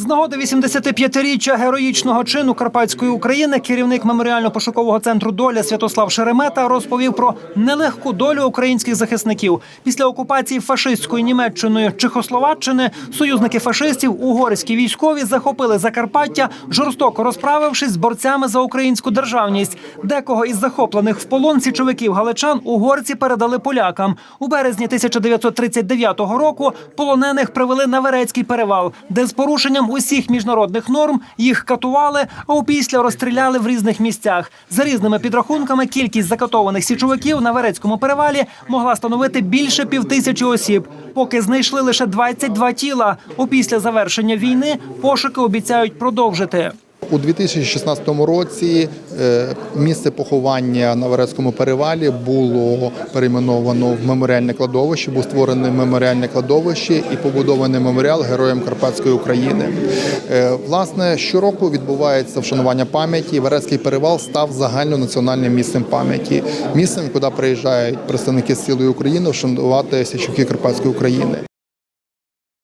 З нагоди 85-річчя героїчного чину Карпатської України керівник меморіально-пошукового центру Доля Святослав Шеремета розповів про нелегку долю українських захисників. Після окупації фашистською Німеччиною Чехословаччини союзники фашистів, угорські військові захопили Закарпаття, жорстоко розправившись з борцями за українську державність. Декого із захоплених в полон січовиків галичан угорці передали полякам. У березні 1939 року полонених привели на Верецький перевал, де з порушенням усіх міжнародних норм їх катували, а опісля розстріляли в різних місцях. За різними підрахунками, кількість закатованих січовиків на Верецькому перевалі могла становити більше півтисячі осіб. Поки знайшли лише 22 тіла. Опісля завершення війни пошуки обіцяють продовжити. У 2016 році е, місце поховання на Верецькому перевалі було перейменовано в меморіальне кладовище. Був створене меморіальне кладовище і побудований меморіал героям Карпатської України. Е, Власне, щороку відбувається вшанування пам'яті. Верецький перевал став загальнонаціональним місцем пам'яті, місцем, куди приїжджають представники Сили України вшанувати січовики Карпатської України.